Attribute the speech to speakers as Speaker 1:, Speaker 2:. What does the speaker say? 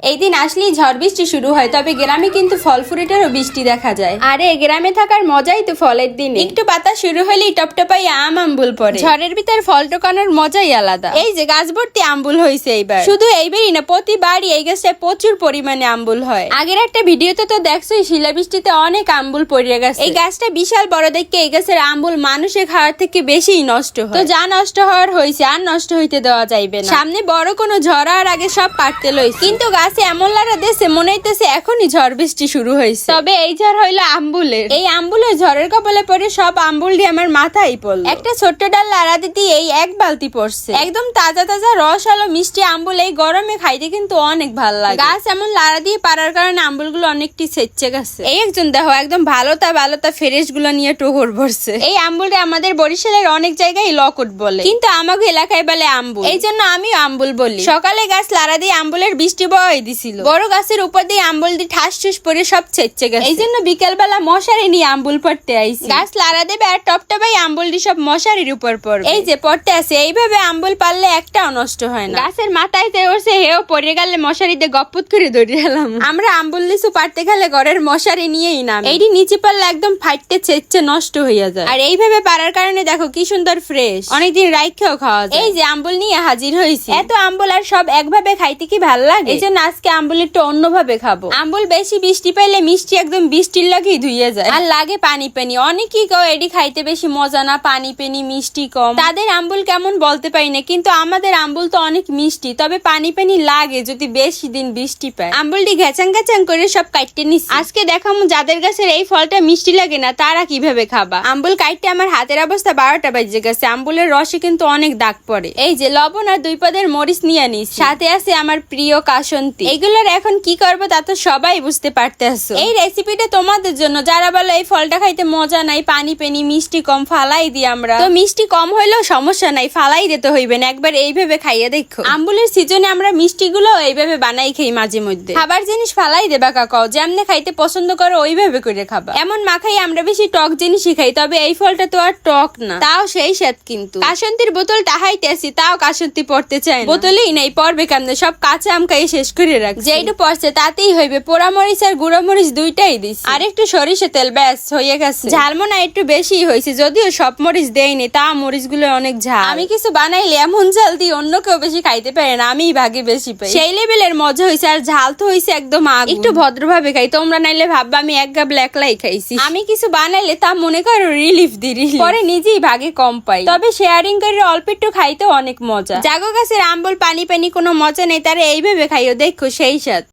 Speaker 1: এই দিন আসলেই ঝড় বৃষ্টি শুরু হয়, তবে গ্রামে কিন্তু ফল ফুরিটারও বৃষ্টি দেখা যায়। আরে গ্রামে থাকার মজাই তো ফলের দিন। একটু পাতা শুরু হলেই টপটপাই আম আম্বুল পড়ে। ঝড়ের ভিতর ফল টোকানোর মজাই আলাদা। এই যে গাছ ভর্তি আম্বুল হয়েছে এইবার। শুধু এইবারই না, প্রতিবারই এই গাছটায় প্রচুর পরিমাণে আম্বুল হয়। আগের একটা ভিডিওতে তো দেখছোই, শিলাবৃষ্টিতে অনেক আম্বুল পড়ে গেছে। এই গাছটা বিশাল বড় দেখে এই গাছের আম্বুল মানুষের খাওয়ার থেকে বেশিই নষ্ট হয়। তো যা নষ্ট হওয়ার হয়েছে আর নষ্ট হইতে দেওয়া যাইবে না। সামনে বড় কোনো ঝড় আর আগে সব পারতে লইছে। কিন্তু গাছে এমন লারা দেশে মনে হইতেছে এখনই ঝড় বৃষ্টি শুরু হয়েছে। তবে এই ঝড় হইল আম্বুলের। এই আম্বুলের ঝড়ের কবলে পরে সব আম্বুল দিয়ে আমার মাথায় পড়ল। একটা ছোট্ট ডাল লাড়া দিতে এই এক বালতি পড়ছে। একদম তাজা তাজা রস আলো মিষ্টি আম্বুল এই গরমে খাইতে কিন্তু অনেক ভালো লাগে। গাছ এমন লাড়া দিয়ে পারার কারণে আম্বুলগুলো অনেকটি সেচ্ছে গেছে। এই একজন দেখো একদম ভালো তা ভালো তা ফ্রেশগুলো নিয়ে টোহর ভরছে। এই আম্বুলটা আমাদের বরিশালের অনেক জায়গায় লকট বলে। কিন্তু আমাকে এলাকায় বলে আম্বুল। এই জন্য আমি আম্বুল বলি। সকালে গাছ লাড়া দিয়ে আম্বুলের বৃষ্টি বয় দিছিল। বড় গাছের উপর দিয়ে আম্বুল দিয়ে ঠাস ঠুস পরে সব ছেচ্ছে গেছে। এই জন্য বিকেল বেলা মশারি নিয়ে আম্বুল পড়তে আইছি। গাছ লাড়া দেবে আর টপটপাই আম্বুল দিয়ে সব মশারির উপর পড়বে। এই যে পড়তে আছে এইভাবে আম্বুল পারলে একটাও নষ্ট হয় না। গাছের মাথায় তে ওরছে হেও পড়ে গেলে মশারিতে গপ্পুত করে ধরে এলাম। আমরা আম্বুল লিচু পারতে গেলে ঘরের মশারি নিয়েই নাম। এইটি নিচে পারলে একদম ফাইটতে ছেচ্ছে নষ্ট হয়ে যায়। আর এইভাবে পারার কারণে দেখো কি সুন্দর ফ্রেশ অনেকদিন রাইখেও খাওয়া যায়। এই যে আম্বুল নিয়ে হাজির হয়েছি এত আম্বুল আর সব একভাবে খাইতে কি ভালো লাগে? এই জন্য আজকে আম্বুল একটু অন্যভাবে খাব। আম্বুল বেশি বৃষ্টি পাইলে মিষ্টি একদম বৃষ্টির লাগেই ধুইয়ে যায়। আর লাগে পানি পানি অনেকেই কেউ এডি খাইতে বেশি মজা না পানি পানি মিষ্টি কম। তাদের আম্বুল কেমন বলতে পারি না, কিন্তু আমাদের আম্বুল তো অনেক মিষ্টি। তবে পানি পানি লাগে যদি বেশি দিন বৃষ্টি পায়। আম্বুলটি ঘেচাং ঘেচাং করে সব কাটতে নিস আজকে দেখাম যাদের গাছের এই ফলটা মিষ্টি লাগে না, তারা কীভাবে খাবা? আম্বুল কাটতে আমার হাতের অবস্থা বারোটা বাজে গেছে। আম্বুলের রসে কিন্তু অনেক দাগ পড়ে। এই যে লবণ আর দুই পদের মরিচ নিয়ে নিস সাথে আছে আমার প্রিয় কাসন্তি। এইগুলোর এখন কি করব তা তো সবাই বুঝতে পারতেছো। এই রেসিপিটা তোমাদের জন্য। যারা বলো এই ফলটা খাইতে মজা নাই, পানি পেনি, মিষ্টি কম, ফালাই দিই আমরা। তো মিষ্টি কম হইলেও সমস্যা নাই, ফালাই দিতে হইবে না, একবার এইভাবে খাইয়ে দেখো। আম্বুলের সিজনে আমরা মিষ্টি গুলো এইভাবে বানাই খাই মাঝে মধ্যে। খাবার জিনিস ফালাই দেবা কাকাও, যেমনে খাইতে পছন্দ করো ওইভাবে করে খাবা। এমন মাখাই আমরা বেশি টক জিনিসই খাই, তবে এই ফলটা তো আর টক না। তাও সেই স্বাদ কিন্তু। কাসন্তির বোতল টাহাইতে আসি, তাও কাসন্তি পড়তে চায় বোতলেই নাই, পড়বে কেমনে? সব কাঁচা আম খাই শেষ করে যেইটু পড়ছে তাতেই হইবে। পোড়া মরিচ আর গুঁড়ো মরিচ দুইটাই আর একটু সরিষা তেল ব্যাস হয়ে গেছে। ঝালমোনা একটু বেশি হয়েছে যদিও সব মরিচ দেয়নি তা মরিচগুলো অনেক ঝাল। আমি কিছু বানাইলে এমন ঝাল দিয়ে অন্য কেউ বেশি খাইতে পারে না আমিই ভাগে বেশি পাই। সেই লেভেলের মজা হয়েছে আর ঝাল তো হয়েছে একদম আগুন। একটু ভদ্রভাবে খাই তোমরা নাইলে ভাববা আমি এক গা ব্ল্যাক লাই খাইছি। আমি কিছু বানাইলে তা মনে করো রিলিফ দি। পরে নিজেই ভাগে কম পাই। তবে শেয়ারিং করে অল্প একটু খাইতে অনেক মজা। জাগো গাছের আম্বল পানি পানি কোনো মজা নেই তারা এইভাবে খাইও দেখো সাথ